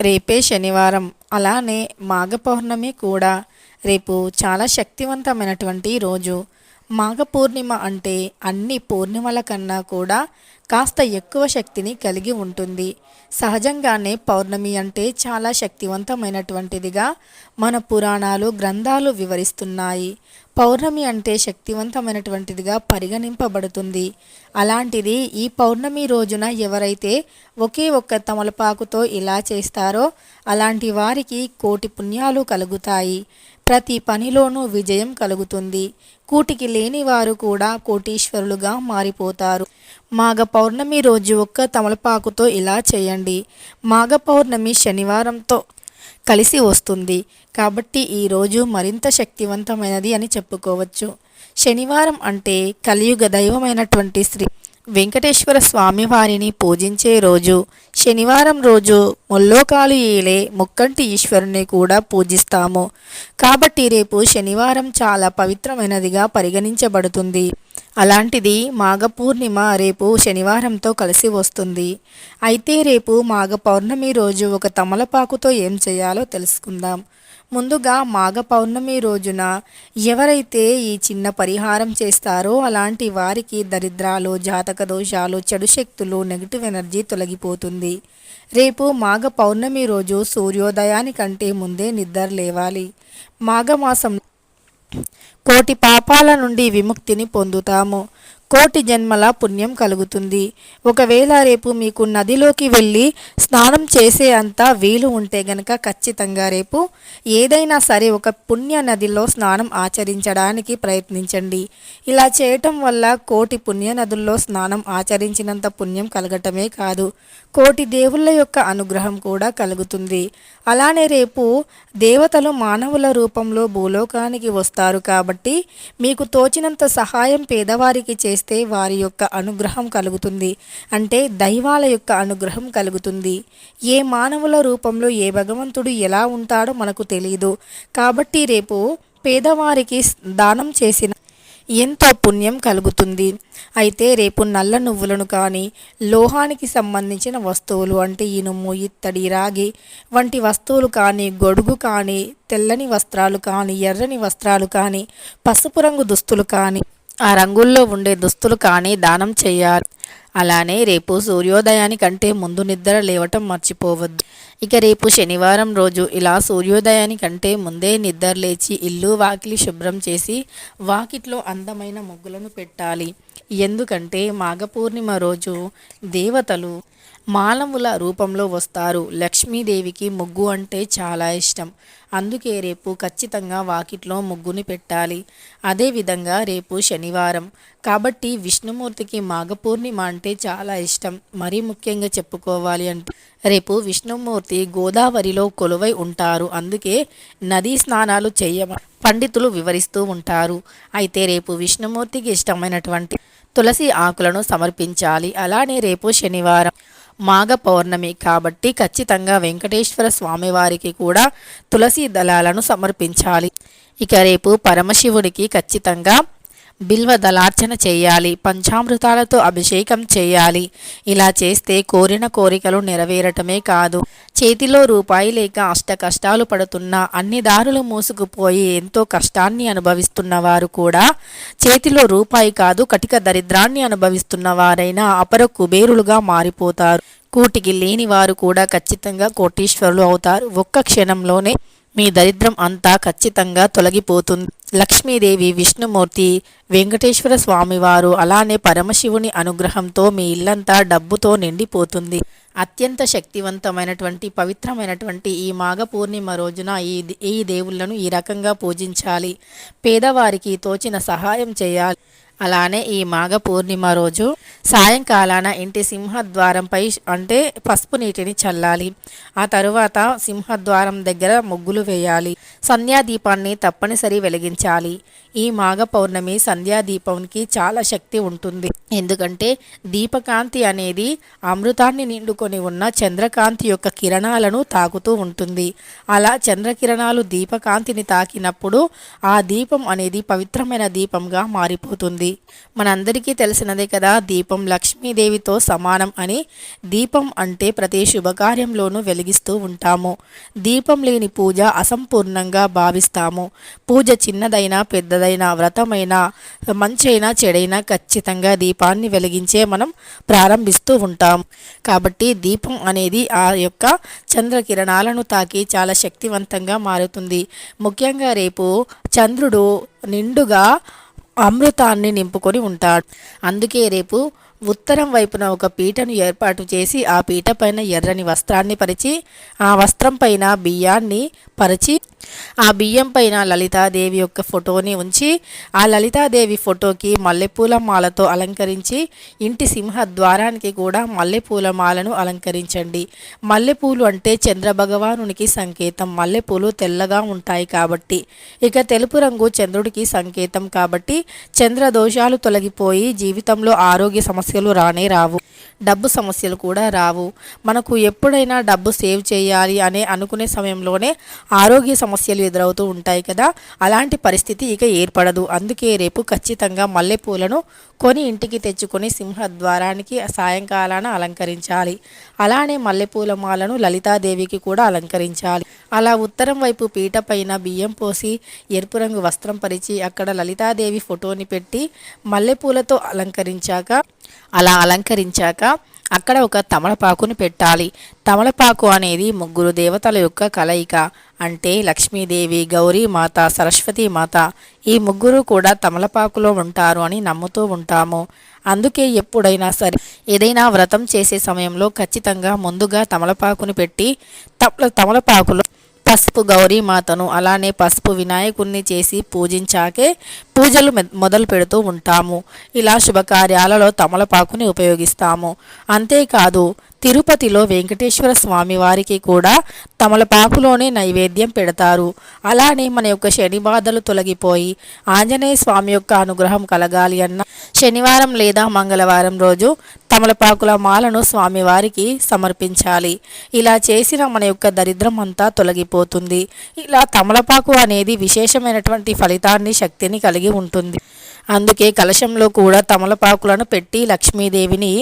రేపే శనివారం. అలానే మాఘ పౌర్ణమి కూడా. రేపు చాలా శక్తివంతమైనటువంటి రోజు. మాఘ పూర్ణిమ అంటే అన్ని పూర్ణిమల కన్నా కూడా కాస్త ఎక్కువ శక్తిని కలిగి ఉంటుంది. సహజంగానే పౌర్ణమి అంటే చాలా శక్తివంతమైనటువంటిదిగా మన పురాణాలు గ్రంథాలు వివరిస్తున్నాయి. పౌర్ణమి అంటే శక్తివంతమైనటువంటిదిగా పరిగణింపబడుతుంది. అలాంటిది ఈ పౌర్ణమి రోజున ఎవరైతే ఒకే ఒక్క తమలపాకుతో ఇలా చేస్తారో అలాంటి వారికి కోటి పుణ్యాలు కలుగుతాయి. ప్రతి పనిలోనూ విజయం కలుగుతుంది. కూటికి లేని వారు కూడా కోటీశ్వరులుగా మారిపోతారు. మాఘ పౌర్ణమి రోజు ఒక్క తమలపాకుతో ఇలా చేయండి. మాఘ పౌర్ణమి శనివారంతో కలిసి వస్తుంది. కాబట్టి ఈరోజు మరింత శక్తివంతమైనది అని చెప్పుకోవచ్చు. శనివారం అంటే కలియుగ దైవమైనటువంటి శ్రీ వెంకటేశ్వర స్వామి వారిని పూజించే రోజు. శనివారం రోజు ముల్లోకాలు ఏలే ముక్కంటి ఈశ్వరుని కూడా పూజిస్తాము. కాబట్టి రేపు శనివారం చాలా పవిత్రమైనదిగా పరిగణించబడుతుంది. అలాంటిది మాఘ పూర్ణిమ రేపు శనివారంతో కలిసి వస్తుంది. అయితే రేపు మాఘ పౌర్ణమి రోజు ఒక తమలపాకుతో ఏం చేయాలో తెలుసుకుందాం. ముందుగా మాఘ పౌర్ణమి రోజున ఎవరైతే ఈ చిన్న పరిహారం చేస్తారో అలాంటి వారికి దరిద్రాలు జాతక దోషాలు చెడు శక్తులు నెగిటివ్ ఎనర్జీ తొలగిపోతుంది. రేపు మాఘ పౌర్ణమి రోజు సూర్యోదయానికంటే ముందే నిద్ర లేవాలి. మాఘమాసం కోటి పాపాల నుండి విముక్తిని పొందుతాము. కోటి జన్మల పుణ్యం కలుగుతుంది. ఒకవేళ రేపు మీకు నదిలోకి వెళ్ళి స్నానం చేసే అంత వీలు ఉంటే గనక ఖచ్చితంగా రేపు ఏదైనా సరే ఒక పుణ్య నదిలో స్నానం ఆచరించడానికి ప్రయత్నించండి. ఇలా చేయటం వల్ల కోటి పుణ్య నదుల్లో స్నానం ఆచరించినంత పుణ్యం కలగటమే కాదు కోటి దేవుళ్ళ యొక్క అనుగ్రహం కూడా కలుగుతుంది. అలానే రేపు దేవతలు మానవుల రూపంలో భూలోకానికి వస్తారు కాబట్టి మీకు తోచినంత సహాయం పేదవారికి చేసి చేస్తే వారి యొక్క అనుగ్రహం కలుగుతుంది. అంటే దైవాల యొక్క అనుగ్రహం కలుగుతుంది. ఏ మానవుల రూపంలో ఏ భగవంతుడు ఎలా ఉంటాడో మనకు తెలియదు కాబట్టి రేపు పేదవారికి దానం చేసిన ఎంతో పుణ్యం కలుగుతుంది. అయితే రేపు నల్ల నువ్వులను కానీ లోహానికి సంబంధించిన వస్తువులు అంటే ఇనుము ఇత్తడి రాగి వంటి వస్తువులు కానీ గొడుగు కానీ తెల్లని వస్త్రాలు కానీ ఎర్రని వస్త్రాలు కానీ పసుపు రంగు దుస్తులు కానీ ఆ రంగుల్లో ఉండే దుస్తులు కానీ దానం చేయాలి. అలానే రేపు సూర్యోదయానికంటే ముందు నిద్ర లేవటం మర్చిపోవద్దు. ఇక రేపు శనివారం రోజు ఇలా సూర్యోదయానికంటే ముందే నిద్ర లేచి ఇల్లు వాకిలి శుభ్రం చేసి వాకిట్లో అందమైన ముగ్గులను పెట్టాలి. ఎందుకంటే మాఘ పూర్ణిమ రోజు దేవతలు మానవుల రూపంలో వస్తారు. లక్ష్మీదేవికి ముగ్గు అంటే చాలా ఇష్టం. అందుకే రేపు ఖచ్చితంగా వాకిట్లో ముగ్గుని పెట్టాలి. అదేవిధంగా రేపు శనివారం. కాబట్టి విష్ణుమూర్తికి మాఘపూర్ణిమ అంటే చాలా ఇష్టం. మరీ ముఖ్యంగా చెప్పుకోవాలి అంటే రేపు విష్ణుమూర్తి గోదావరిలో కొలువై ఉంటారు. అందుకే నదీ స్నానాలు చేయమ పండితులు వివరిస్తూ ఉంటారు. అయితే రేపు విష్ణుమూర్తికి ఇష్టమైనటువంటి తులసి ఆకులను సమర్పించాలి. అలానే రేపు శనివారం మాఘ పౌర్ణమి కాబట్టి ఖచ్చితంగా వెంకటేశ్వర స్వామివారికి కూడా తులసి దళాలను సమర్పించాలి. ఇక రేపు పరమశివుడికి ఖచ్చితంగా బిల్వ దళార్చన చేయాలి పంచామృతాలతో అభిషేకం చేయాలి. ఇలా చేస్తే కోరిన కోరికలు నెరవేరటమే కాదు. చేతిలో రూపాయి లేక అష్ట కష్టాలు పడుతున్న అన్ని దారులు మూసుకుపోయి ఎంతో కష్టాన్ని అనుభవిస్తున్న వారు కూడా చేతిలో రూపాయి కాదు కటిక దరిద్రాన్ని అనుభవిస్తున్న వారైనా అపర కుబేరులుగా మారిపోతారు. కూటికి లేని వారు కూడా ఖచ్చితంగా కోటీశ్వరులు అవుతారు. ఒక్క క్షణంలోనే మీ దరిద్రం అంతా ఖచ్చితంగా తొలగిపోతుంది. లక్ష్మీదేవి విష్ణుమూర్తి వెంకటేశ్వర స్వామివారు అలానే పరమశివుని అనుగ్రహంతో మీ ఇల్లంతా డబ్బుతో నిండిపోతుంది. అత్యంత శక్తివంతమైనటువంటి పవిత్రమైనటువంటి ఈ మాఘ పూర్ణిమ రోజున ఈ ఈ దేవుళ్ళను ఈ రకంగా పూజించాలి. పేదవారికి తోచిన సహాయం చేయాలి. అలానే ఈ మాఘ పూర్ణిమ రోజు సాయంకాలాన ఇంటి సింహద్వారంపై అంటే పసుపు నీటిని చల్లాలి. ఆ తరువాత సింహద్వారం దగ్గర ముగ్గులు వేయాలి. సంధ్యాదీపాన్ని తప్పనిసరి వెలిగించాలి. ఈ మాఘ పౌర్ణమి సంధ్యాదీపంకి చాలా శక్తి ఉంటుంది. ఎందుకంటే దీపకాంతి అనేది అమృతాన్ని నిండుకొని ఉన్న చంద్రకాంతి యొక్క కిరణాలను తాకుతూ ఉంటుంది. అలా చంద్రకిరణాలు దీపకాంతిని తాకినప్పుడు ఆ దీపం అనేది పవిత్రమైన దీపంగా మారిపోతుంది. మనందరికీ తెలిసినదే కదా దీపం లక్ష్మీదేవితో సమానం అని దీపం అంటే ప్రతి శుభకార్యంలోనూ వెలిగిస్తూ ఉంటాము. దీపం లేని పూజ అసంపూర్ణంగా భావిస్తాము. పూజ చిన్నదైనా పెద్దదైనా వ్రతమైనా మంచైనా చెడైనా ఖచ్చితంగా దీపాన్ని వెలిగించే మనం ప్రారంభిస్తూ ఉంటాం. కాబట్టి దీపం అనేది ఆ యొక్క చంద్రకిరణాలను తాకి చాలా శక్తివంతంగా మారుతుంది. ముఖ్యంగా రేపు చంద్రుడు నిండుగా అమృతాన్ని నింపుకొని ఉంటాడు. అందుకే రేపు ఉత్తరం వైపున ఒక పీటను ఏర్పాటు చేసి ఆ పీట పైన ఎర్రని వస్త్రాన్ని పరిచి ఆ వస్త్రం పైన బియ్యాన్ని పరిచి ఆ బియ్యం పైన లలితాదేవి యొక్క ఫోటోని ఉంచి ఆ లలితాదేవి ఫోటోకి మల్లెపూల మాలతో అలంకరించి ఇంటి సింహ ద్వారానికి కూడా మల్లెపూల మాలను అలంకరించండి. మల్లెపూలు అంటే చంద్రభగవానునికి సంకేతం. మల్లెపూలు తెల్లగా ఉంటాయి కాబట్టి. ఇక తెలుపు రంగు చంద్రుడికి సంకేతం కాబట్టి చంద్ర దోషాలు తొలగిపోయి జీవితంలో ఆరోగ్య సమస్య సమస్యలు రానే రావు డబ్బు సమస్యలు కూడా రావు. మనకు ఎప్పుడైనా డబ్బు సేవ్ చేయాలి అనే అనుకునే సమయంలోనే ఆరోగ్య సమస్యలు ఎదురవుతూ ఉంటాయి కదా. అలాంటి పరిస్థితి ఇక ఏర్పడదు. అందుకే రేపు ఖచ్చితంగా మల్లెపూలను కొని ఇంటికి తెచ్చుకొని సింహద్వారానికి సాయంకాలాన అలంకరించాలి. అలానే మల్లెపూల మాలను లలితాదేవికి కూడా అలంకరించాలి. అలా ఉత్తరం వైపు పీట పైన బియ్యం పోసి ఎరుపు రంగు వస్త్రం పరిచి అక్కడ లలితాదేవి ఫోటోని పెట్టి మల్లెపూలతో అలంకరించాక అలా అలంకరించాక అక్కడ ఒక తమలపాకుని పెట్టాలి. తమలపాకు అనేది ముగ్గురు దేవతల యొక్క కలయిక. అంటే లక్ష్మీదేవి గౌరీ మాత సరస్వతి మాత. ఈ ముగ్గురు కూడా తమలపాకులో ఉంటారు అని నమ్ముతూ ఉంటాము. అందుకే ఎప్పుడైనా సరే ఏదైనా వ్రతం చేసే సమయంలో ఖచ్చితంగా ముందుగా తమలపాకును పెట్టి తమ తమలపాకులో పసుపు గౌరీ మాతను అలానే పసుపు వినాయకుడిని చేసి పూజించాకే పూజలు మొదలు పెడుతూ ఉంటాము. ఇలా శుభకార్యాలలో తమలపాకుని ఉపయోగిస్తాము. అంతేకాదు తిరుపతిలో వెంకటేశ్వర స్వామి వారికి కూడా తమలపాకులోనే నైవేద్యం పెడతారు. అలానే మన యొక్క శని బాధలు తొలగిపోయి ఆంజనేయ స్వామి యొక్క అనుగ్రహం కలగాలి అన్న శనివారం లేదా మంగళవారం రోజు తమలపాకుల మాలను స్వామివారికి సమర్పించాలి. ఇలా చేసిన మన యొక్క దరిద్రం అంతా తొలగిపోతుంది. ఇలా తమలపాకు అనేది విశేషమైనటువంటి ఫలితాన్ని శక్తిని కలిగి ఉంటుంది. అందుకే కలశంలో కూడా తమలపాకులను పెట్టి లక్ష్మీదేవిని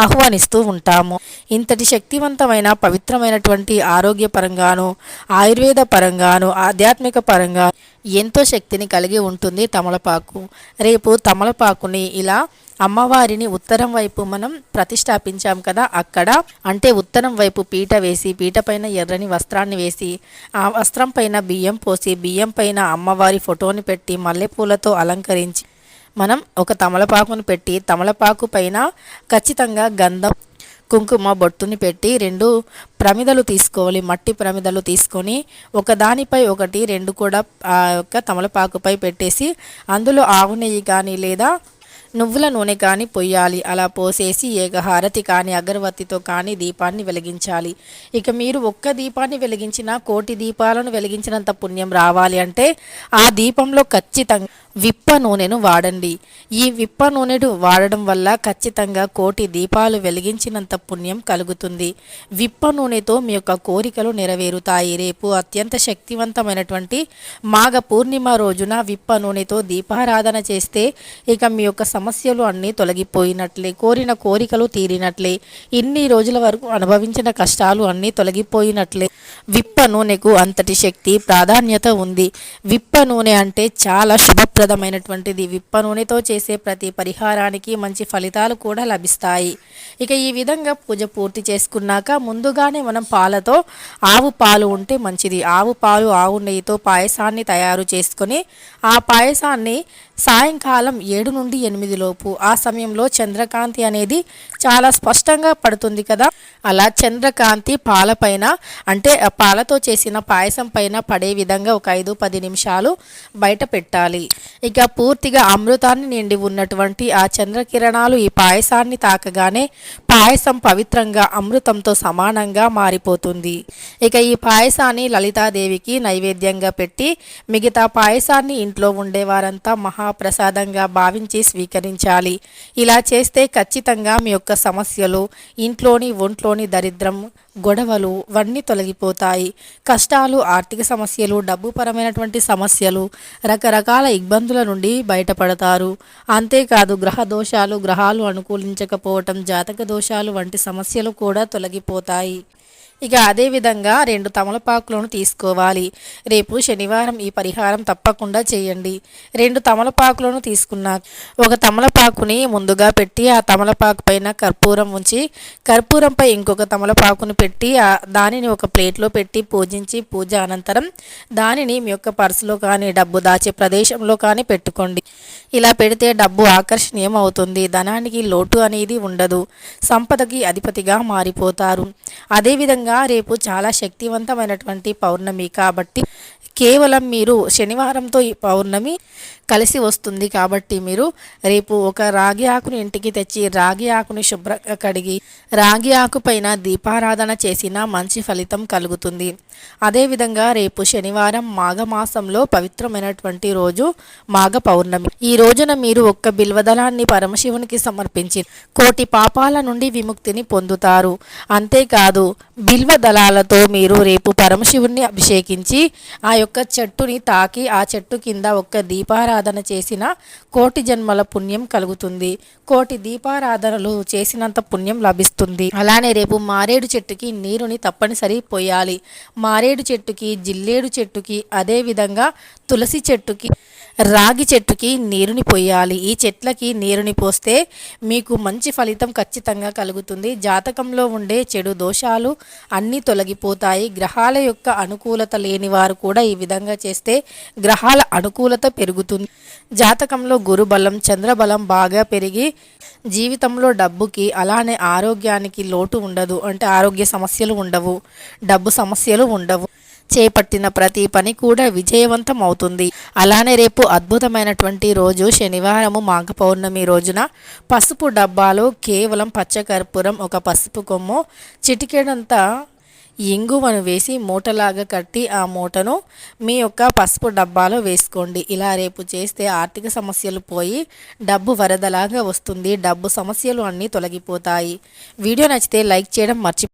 ఆహ్వానిస్తూ ఉంటాము. ఇంతటి శక్తివంతమైన పవిత్రమైనటువంటి ఆరోగ్యపరంగాను ఆయుర్వేద పరంగాను ఆధ్యాత్మిక పరంగా ఎంతో శక్తిని కలిగి ఉంటుంది తమలపాకు. రేపు తమలపాకుని ఇలా అమ్మవారిని ఉత్తరం వైపు మనం ప్రతిష్టాపించాం కదా అక్కడ అంటే ఉత్తరం వైపు పీట వేసి పీట పైన ఎర్రని వస్త్రాన్ని వేసి ఆ వస్త్రం పైన బియ్యం పోసి బియ్యం పైన అమ్మవారి ఫోటోని పెట్టి మల్లెపూలతో అలంకరించి మనం ఒక తమలపాకును పెట్టి తమలపాకు పైన ఖచ్చితంగా గంధం కుంకుమ బొట్టుని పెట్టి రెండు ప్రమిదలు తీసుకోవాలి. మట్టి ప్రమిదలు తీసుకొని ఒకదానిపై ఒకటి రెండు కూడా ఆ యొక్క తమలపాకుపై పెట్టేసి అందులో ఆవు నెయ్యి కానీ లేదా నువ్వుల నూనె కానీ పొయ్యాలి. అలా పోసేసి ఏకహారతి కానీ అగరవత్తితో కానీ దీపాన్ని వెలిగించాలి. ఇక మీరు ఒక్క దీపాన్ని వెలిగించిన కోటి దీపాలను వెలిగించినంత పుణ్యం రావాలి అంటే ఆ దీపంలో ఖచ్చితంగా విప్ప నూనెను వాడండి. ఈ విప్ప నూనెను వాడడం వల్ల ఖచ్చితంగా కోటి దీపాలు వెలిగించినంత పుణ్యం కలుగుతుంది. విప్ప నూనెతో మీ యొక్క కోరికలు నెరవేరుతాయి. రేపు అత్యంత శక్తివంతమైనటువంటి మాఘ పూర్ణిమ రోజున విప్ప నూనెతో దీపారాధన చేస్తే ఇక మీ యొక్క సమస్యలు అన్నీ తొలగిపోయినట్లే కోరిన కోరికలు తీరినట్లే ఇన్ని రోజుల వరకు అనుభవించిన కష్టాలు అన్నీ తొలగిపోయినట్లే. విప్ప నూనెకు అంతటి శక్తి ప్రాధాన్యత ఉంది. విప్ప నూనె అంటే చాలా శుభప్రదమైనటువంటిది. విప్ప నూనెతో చేసే ప్రతి పరిహారానికి మంచి ఫలితాలు కూడా లభిస్తాయి. ఇక ఈ విధంగా పూజ పూర్తి చేసుకున్నాక ముందుగానే మనం పాలతో ఆవు పాలు ఉంటే మంచిది. ఆవు పాలు ఆవు నెయ్యితో పాయసాన్ని తయారు చేసుకొని ఆ పాయసాన్ని సాయంకాలం ఏడు నుండి ఎనిమిది లోపు. ఆ సమయంలో చంద్రకాంతి అనేది చాలా స్పష్టంగా పడుతుంది కదా. అలా చంద్రకాంతి పాలపైన అంటే పాలతో చేసిన పాయసం పైన పడే విధంగా ఒక ఐదు పది నిమిషాలు బయట పెట్టాలి. ఇక పూర్తిగా అమృతాన్ని నిండి ఉన్నటువంటి ఆ చంద్రకిరణాలు ఈ పాయసాన్ని తాకగానే పాయసం పవిత్రంగా అమృతంతో సమానంగా మారిపోతుంది. ఇక ఈ పాయసాన్ని లలితాదేవికి నైవేద్యంగా పెట్టి మిగతా పాయసాన్ని ఇంట్లో ఉండేవారంతా మహాప్రసాదంగా భావించి స్వీకరించాలి. ఇలా చేస్తే ఖచ్చితంగా మీ యొక్క సమస్యలు ఇంట్లోని ఒంట్లోని దరిద్రం గొడవలు వన్నీ తొలగిపోతాయి. కష్టాలు ఆర్థిక సమస్యలు డబ్బు పరమైనటువంటి సమస్యలు రకరకాల ఇబ్బందుల నుండి బయటపడతారు. అంతేకాదు గ్రహ దోషాలు గ్రహాలు అనుకూలించకపోవటం జాతక దోషాలు వంటి సమస్యలు కూడా తొలగిపోతాయి. ఇక అదేవిధంగా రెండు తమలపాకులను తీసుకోవాలి. రేపు శనివారం ఈ పరిహారం తప్పకుండా చేయండి. రెండు తమలపాకులను తీసుకున్నా ఒక తమలపాకుని ముందుగా పెట్టి ఆ తమలపాకు పైన కర్పూరం ఉంచి కర్పూరంపై ఇంకొక తమలపాకును పెట్టి ఆ దానిని ఒక ప్లేట్లో పెట్టి పూజించి పూజ అనంతరం దానిని మీ యొక్క పర్సులో కానీ డబ్బు దాచే ప్రదేశంలో కానీ పెట్టుకోండి. ఇలా పెడితే డబ్బు ఆకర్షణీయం అవుతుంది. ధనానికి లోటు అనేది ఉండదు. సంపదకి అధిపతిగా మారిపోతారు. అదేవిధంగా రేపు చాలా శక్తివంతమైనటువంటి పౌర్ణమి కాబట్టి కేవలం మీరు శనివారంతో ఈ పౌర్ణమి కలిసి వస్తుంది కాబట్టి మీరు రేపు ఒక రాగి ఆకుని ఇంటికి తెచ్చి రాగి ఆకుని శుభ్రంగా కడిగి రాగి ఆకు పైన దీపారాధన చేసిన మంచి ఫలితం కలుగుతుంది. అదేవిధంగా రేపు శనివారం మాఘమాసంలో పవిత్రమైనటువంటి రోజు మాఘ పౌర్ణమి. ఈ రోజున మీరు ఒక్క బిల్వదళాన్ని పరమశివునికి సమర్పించి కోటి పాపాల నుండి విముక్తిని పొందుతారు. అంతేకాదు బిల్వ దళాలతో మీరు రేపు పరమశివుణ్ణి అభిషేకించి ఆ యొక్క చెట్టుని తాకి ఆ చెట్టు కింద ఒక్క దీపారాధన చేసిన కోటి జన్మల పుణ్యం కలుగుతుంది. కోటి దీపారాధనలు చేసినంత పుణ్యం లభిస్తుంది. అలానే రేపు మారేడు చెట్టుకి నీరుని తప్పనిసరి పోయాలి. మారేడు చెట్టుకి జిల్లేడు చెట్టుకి అదే విధంగా తులసి చెట్టుకి రాగి చెట్టుకి నీరుని పోయాలి. ఈ చెట్లకి నీరుని పోస్తే మీకు మంచి ఫలితం ఖచ్చితంగా కలుగుతుంది. జాతకంలో ఉండే చెడు దోషాలు అన్నీ తొలగిపోతాయి. గ్రహాల యొక్క అనుకూలత లేని వారు కూడా ఈ విధంగా చేస్తే గ్రహాల అనుకూలత పెరుగుతుంది. జాతకంలో గురుబలం చంద్రబలం బాగా పెరిగి జీవితంలో డబ్బుకి అలానే ఆరోగ్యానికి లోటు ఉండదు. అంటే ఆరోగ్య సమస్యలు ఉండవు. డబ్బు సమస్యలు ఉండవు. చేపట్టిన ప్రతి పని కూడా విజయవంతం అవుతుంది. అలానే రేపు అద్భుతమైనటువంటి రోజు శనివారము మాఘ పౌర్ణమి రోజున పసుపు డబ్బాలో కేవలం పచ్చకర్పూరం ఒక పసుపు కొమ్ము చిటికెడంతా ఇంగువను వేసి మూటలాగా కట్టి ఆ మూటను మీ యొక్క పసుపు డబ్బాలో వేసుకోండి. ఇలా రేపు చేస్తే ఆర్థిక సమస్యలు పోయి డబ్బు వరదలాగా వస్తుంది. డబ్బు సమస్యలు అన్నీ తొలగిపోతాయి. వీడియో నచ్చితే లైక్ చేయడం మర్చి